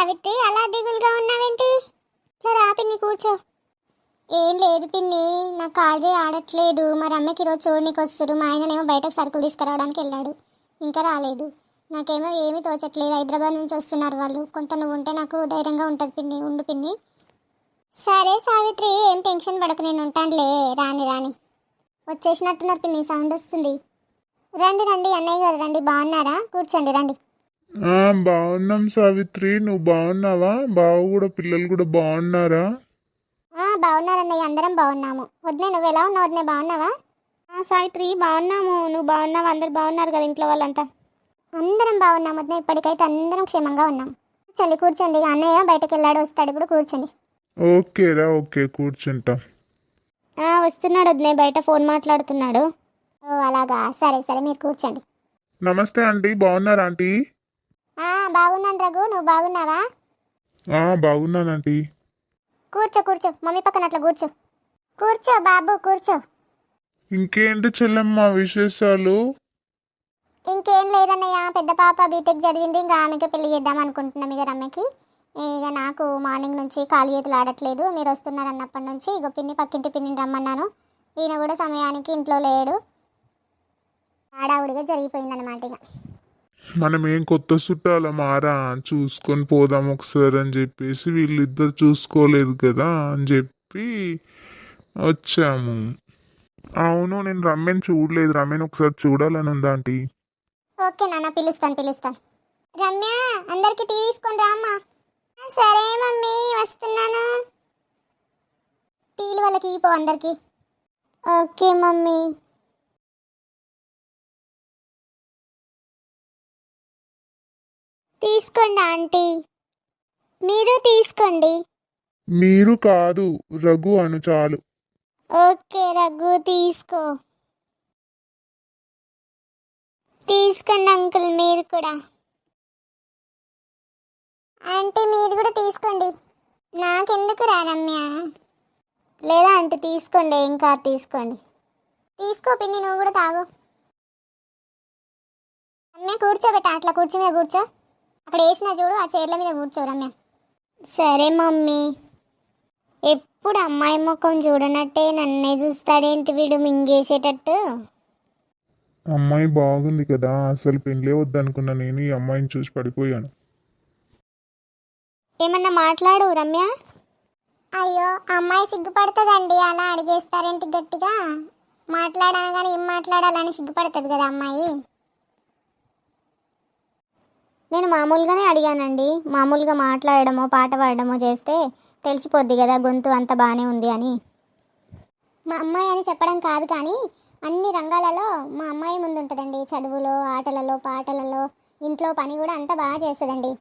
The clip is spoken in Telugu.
సావిత్రి అలా దిగులుగా ఉన్నావేంటి? సరే రా పిన్ని కూర్చో. ఏం లేదు పిన్ని నాకు కాల్ చేయి ఆడట్లేదు. మరి అమ్మకి ఈరోజు చూడనికి వస్తారు మా ఆయననేమో బయటకు సరుకులు తీసుకురావడానికి వెళ్ళాడు. ఇంకా రాలేదు. నాకేమో ఏమీ తోచట్లేదు. హైదరాబాద్ నుంచి వస్తున్నారు వాళ్ళు. కొంత నువ్వు ఉంటే నాకు ధైర్యంగా ఉంటుంది పిన్ని. ఉండు పిన్ని. సరే సావిత్రి ఏం టెన్షన్ పడకు నేను ఉంటానులే. రాని రాని. వచ్చేసినట్టున్నారు పిన్ని సౌండ్ వస్తుంది. రండి రండి. అన్నయ్య గారు రండి. బాగున్నారా? కూర్చోండి రండి. బాగున్నాం సావిత్రి. నువ్వు బాగున్నావా? బావ కూడా పిల్లలు కూడా బాగున్నారా? ఆ, బాగున్నారన్నయ్య. అందరం బాగున్నాము. వదిలే నువ్వు ఎలా ఉన్నావు వదిలే బాగున్నావా? ఆ, సావిత్రి బాగున్నాము. నువ్వు బాగున్నావు? అందరు బాగున్నారు కదా ఇంట్లో వాళ్ళంతా? అందరం బాగున్నాం వదిలే ఇప్పటికైతే అందరం క్షేమంగా ఉన్నాం. కూర్చోండి కూర్చోండి. అన్నయ్య బయటకు వెళ్ళాడు. వస్తాడు ఇప్పుడు. కూర్చోండి. ఓకేరా ఓకే. కూర్చుంటా. ఆ, వస్తున్నాడు వదిలే బయట ఫోన్ మాట్లాడుతున్నాడు. ఓ అలాగా. సరే సరే. మీరు కూర్చోండి. నమస్తే ఆంటీ. బాగున్నారా ఆంటీ? బాగున్నాను రఘు. నువ్వు బాగున్నావా? ఆ బాగున్నాను ఆంటీ. కూర్చో కూర్చో. మమ్మీ పక్కన అట్లా కూర్చో. కూర్చో బాబు కూర్చో. ఇంకేంటి చెల్లెమ్మ విశేషాలు? ఇంకేం లేదన్నయ్య. పెద్ద పాప బీటెక్ చదివింది. ఇంకా ఆమెకి పెళ్ళి చేద్దాం అనుకుంటున్నాం ఇక రమ్యకి. ఇక నాకు మార్నింగ్ నుంచి ఖాళీ చేతులు ఆడట్లేదు. మీరు వస్తున్నారు అన్నప్పటి నుంచి. ఇక పిన్ని పక్కింటి పిన్నిని రమ్మన్నాను. ఈయన కూడా సమయానికి ఇంట్లో లేడు. ఆడావుడిగా జరిగిపోయిందన్నమాట ఇక. మనం ఏం కొత్త చుట్టాల మారా? చూసుకొని పోదాం ఒకసారి అని చెప్పేసి వీళ్ళిద్దరు చూసుకోలేదు కదా అని చెప్పి వచ్చాము. అవును నేను రమ్యని చూడలేదు. రమ్యని ఒకసారి చూడాలని ఉందా ఆంటీ? ఓకే నాన్న పిలుస్తాను పిలుస్తాను. రమ్య అందరికి టీ తీసుకొని రామ్మా. సరే మమ్మీ వస్తున్నాను. టీలు వాళ్ళకి పో అందరికి. Okay mummy. తీసుకోండి ఆంటీ. మీరు తీసుకోండి. మీరు కాదు రఘు అను చాలు. ఓకే రఘు తీసుకో. తీసుకోండి అంకుల్ మీరు కూడా. ఆంటీ మీరు కూడా తీసుకోండి. నాకెందుకు రా రమ్య? లేదా ఆంటీ తీసుకోండి ఏం కాదు తీసుకోండి. తీసుకో పిన్ని నువ్వు కూడా తాగు. రమ్య కూర్చోబెట్ట అట్లా కూర్చో మీద కూర్చో. అక్కడ వేసిన చూడు ఆ చైర్ల మీద కూర్చో రమ్య. సరే మమ్మీ. ఎప్పుడు అమ్మాయి ముఖం చూడనట్టే నన్నే చూస్తాడేంటి వీడు మింగేసేటట్టు? అమ్మాయి బాగుంది కదా అసలు పెళ్ళే వద్దనుకున్నా నేను ఈ అమ్మాయిని చూసి పడిపోయాను. ఏమన్నా మాట్లాడు రమ్య. అయ్యో అమ్మాయి సిగ్గుపడుతుందండి అలా అడిగేస్తారేంటి గట్టిగా? మాట్లాడాను కానీ ఏం మాట్లాడాలని సిగ్గుపడుతుంది కదా అమ్మాయి? నేను మామూలుగానే అడిగానండి. మామూలుగా మాట్లాడడమో పాట పాడడమో చేస్తే తెలిసిపోద్ది కదా గొంతు అంత బాగానే ఉంది అని. మా అమ్మాయి అని చెప్పడం కాదు కానీ అన్ని రంగాలలో మా అమ్మాయి ముందుంటుందండి. చదువులో ఆటలలో పాటలలో ఇంట్లో పని కూడా అంతా బాగా చేస్తుందండి.